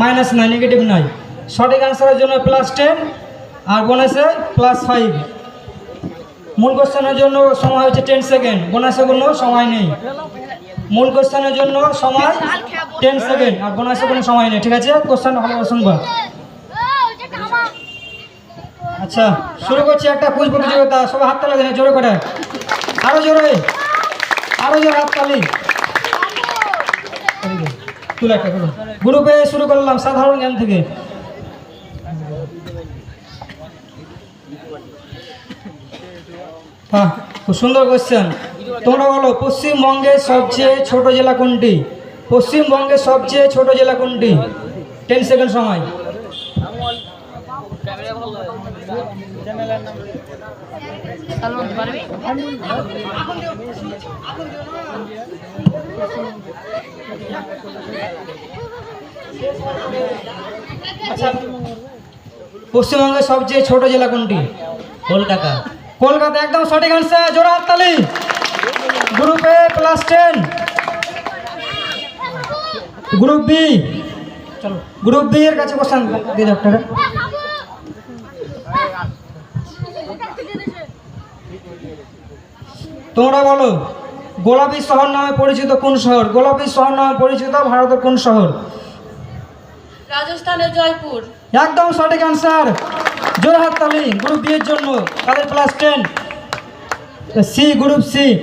Minus নাই negative নাই সঠিক অ্যান্সারের জন্য প্লাস টেন আর বোনাসে প্লাস ফাইভ মূল কোশ্চেনের জন্য সময় হচ্ছে টেন সেকেন্ড বোনাসে কোনো সময় নেই। মূল কোশ্চেনের জন্য সময় টেন সেকেন্ড আর বোনাসে কোনো সময় নেই। ঠিক আছে? কোশ্চেন করে শুনবা। আচ্ছা শুরু করছি একটা কুইজ প্রতিযোগিতা। সবাই হাততালি দিন জোরে করে। আরও জোরে। আরও জোরে হাততালি। তুলে গ্রুপে শুরু করলাম সাধারণ জ্ঞান থেকে। হ্যাঁ খুব সুন্দর কোশ্চেন তোমরা বলো, পশ্চিমবঙ্গের সবচেয়ে ছোট জেলা কোনটি? পশ্চিমবঙ্গের সবচেয়ে ছোট জেলা কোনটি? টেন সেকেন্ড সময়। পশ্চিমবঙ্গের সবচেয়ে ছোট জেলা কোনটি? কলকাতা। কলকাতা একদম সঠিক আনসার জোড়া হাততালি group plus ten group B চলো গ্রুপ বি এর কাছে কোশ্চেন দিয়ে দাও তোমরা বলো গোলাপি শহর নামে পরিচিত কোন শহর? গোলাপি শহর নামে পরিচিত ভারতের কোন শহর? রাজস্থানের জয়পুর। একদম সঠিক অ্যান্সার জোর হাততালি গ্রুপ বি এর জন্য। তাদের plus ten C group C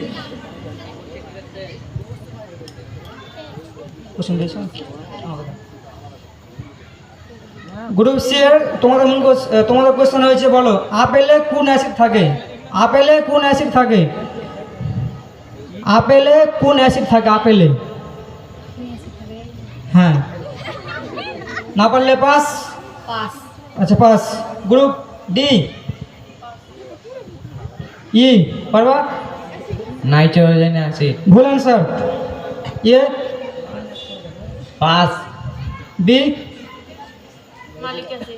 group C এর তোমাদের কোশ- তোমাদের কোশ্চেন হয়েছে বলো আপেলে কোন অ্যাসিড থাকে? আপেলে কোন অ্যাসিড থাকে? আপেলে কোন অ্যাসিড থাকে আপেলে? হ্যাঁ। না পারলে পাস? পাস। আচ্ছা পাস। Group D. ই পারবা? Nitrogen acid. ভুল অ্যান্সার। ইয়ে পাস। বি? মালিক আছে।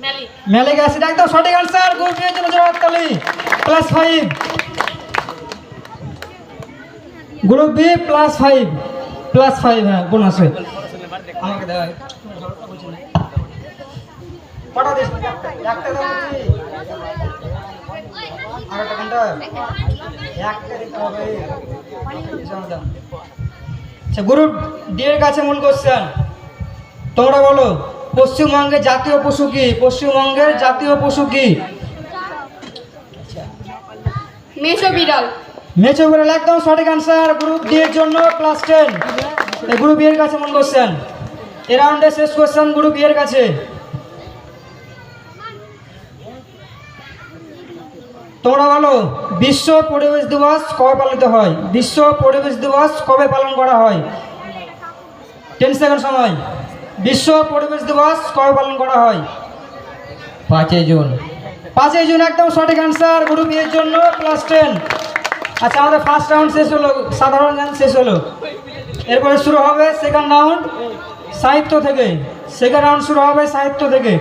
মালিক ম্যালিক অ্যাসিড একদম সঠিক অ্যান্সার। গ্রুপ ডি এর জন্য জোর হাততালি। Plus five. Group B plus five plus five হ্যাঁ বোনাস হয় আমাকে দেওয়া কটা দিস। একটা দাও আর একটা ঘণ্টা একটা দিতে হবে। আচ্ছা গ্রুপ ডি এর কাছে মূল কোশ্চেন তোমরা বলো পশ্চিমবঙ্গের জাতীয় পশু কি? পশ্চিমবঙ্গের জাতীয় পশু কি? মেছো বিড়াল। মেচো বেড়াল একদম সঠিক আনসার গ্রুপ ডি এর জন্য প্লাস টেন গ্রুপ এর কাছে মূল কোশ্চেন এ রাউন্ডে শেষ কোশ্চেন গ্রুপ এর কাছে। তোমরা বলো বিশ্ব পরিবেশ দিবস কবে পালিত হয়? বিশ্ব পরিবেশ দিবস কবে পালন করা হয়? টেন সেকেন্ড সময়। বিশ্ব পরিবেশ দিবস কবে পালন করা হয়? পাঁচই জুন। পাঁচই জুন একদম সঠিক অ্যান্সার গ্রুপ এর জন্য প্লাস টেন আচ্ছা আমাদের ফার্স্ট রাউন্ড শেষ হলো, সাধারণ জ্ঞান শেষ হলো। এরপরে শুরু হবে সেকেন্ড রাউন্ড সাহিত্য থেকে। সেকেন্ড রাউন্ড শুরু হবে সাহিত্য থেকে।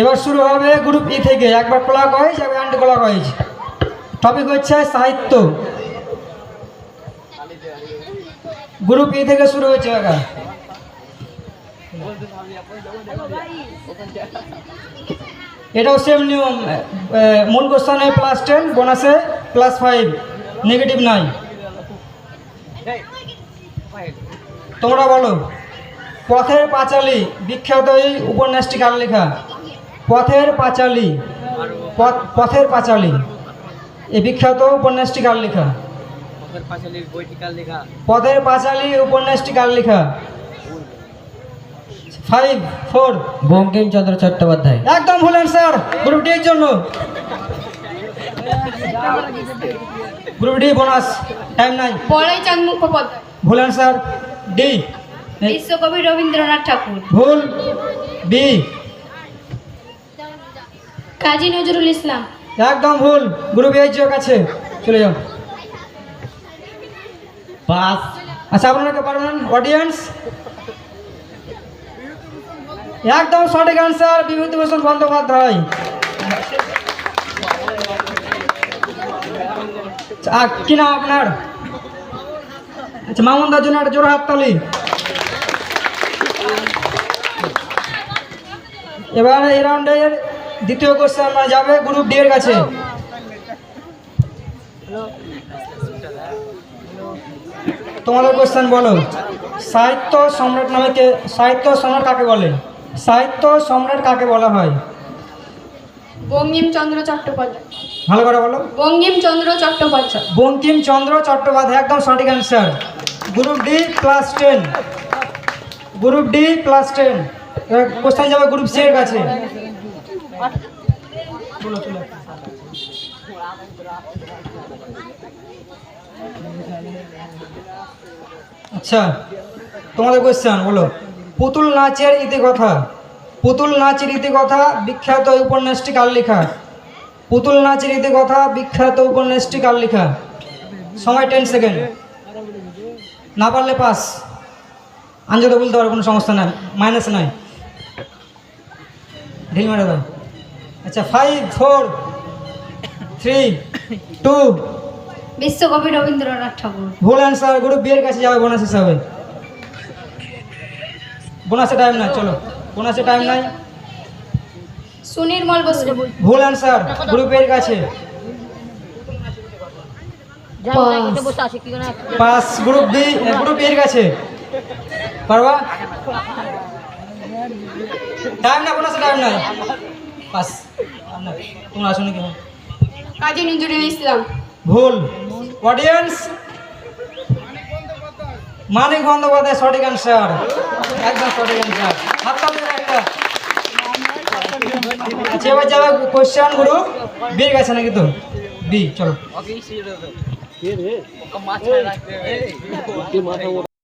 এবার শুরু হবে গ্রুপ ই থেকে। একবার ক্লক ওয়াইজ একবার অ্যান্টি ক্লক ওয়াইজ টপিক হচ্ছে সাহিত্য। গ্রুপ ই থেকে শুরু হয়েছে এবার এটাও সেম নিয়ম মূল কোশ্চেনে প্লাস টেন বোনাসে প্লাস ফাইভ নেগেটিভ নাই তোমরা বলো, পথের পাঁচালী, বিখ্যাত এই উপন্যাসটি কার লেখা? পথের পাঁচালী, পথ, পথের পাঁচালী, এই বিখ্যাত উপন্যাসটি কার লেখা? পথের পাঁচালী উপন্যাসটি কার লেখা? Five four. বঙ্কিমচন্দ্র চট্টোপাধ্যায়। একদম ভুল স্যার। গ্রুপ ডি এর জন্য। গ্রুপ ডি বোনাস টাইম নাই বলাই চাঁদ মুখোপাধ্যায় ভুল অ্যান্সার ডি বিশ্বকবি রবীন্দ্রনাথ ঠাকুর। ভুল। বি কাজী নজরুল ইসলাম। একদম ভুল। গ্রুপ এইচ কাছে চলে যাও। পাস আচ্ছা আপনারা পারবেন অডিয়েন্স একদম সঠিক অ্যান্সার বিভূতিভূষণ বন্দ্যোপাধ্যায়। আ, কি নাম আপনার? আচ্ছা মামুনদার জন্য একটা জোর হাততালি। এবার এই রাউন্ডের দ্বিতীয় কোশ্চেন যাবে গ্রুপ ডি এর কাছে। তোমাদের কোশ্চেন বলো। সাহিত্য সম্রাট নামে কে সাহিত্য সম্রাট কাকে বলে? সাহিত্য সম্রাট কাকে বলা হয়? বঙ্কিমচন্দ্র চট্টোপাধ্যায়। ভালো করে বলো। বঙ্কিমচন্দ্র চট্টোপাধ্যায়। বঙ্কিমচন্দ্র চট্টোপাধ্যায় একদম সঠিক answer group D class ten group D class ten question যাবে গ্রুপ সি এর কাছে। বলো, চলো। আচ্ছা তোমাদের কোয়েশ্চেন বলো। পুতুল নাচের ইতিকথা পুতুল নাচের ইতিকথা বিখ্যাত উপন্যাসটি কার লেখা? পুতুল নাচের ইতিকথা বিখ্যাত উপন্যাসটি কার লেখা? সময় টেন সেকেন্ড না পারলে পাস আঞ্জতে বলতে পারো, কোনো সমস্যা নাই মাইনাস নাই। ঢিল দাও। আচ্ছা ফাইভ ফোর থ্রি টু বিশ্বকবি রবীন্দ্রনাথ ঠাকুর। ভুল অ্যান্সার গ্রুপ বিয়ের কাছে যাবে বোনাস হিসাবে। বোনাসে টাইম নাই চলো। বোনাসে টাইম নাই। সুনির্মল বসু। ভুল অ্যান্সার গ্রুপ এর কাছে। পাস গ্রুপ বি গ্রুপ এর কাছে। পারবা? টাইম না বোনাসে টাইম নাই। পাস তোমরা আসো নাকি? কাজী নজরুল ইসলাম ভুল। অডিয়েন্স মানিক বন্দ্যোপাধ্যায় সঠিক অ্যান্সার একদম সঠিক অ্যান্সার হাততালি একটা। আচ্ছা এবার যাবে কোশ্চেন গুরু বির গেছে নাকি তো। বি চলো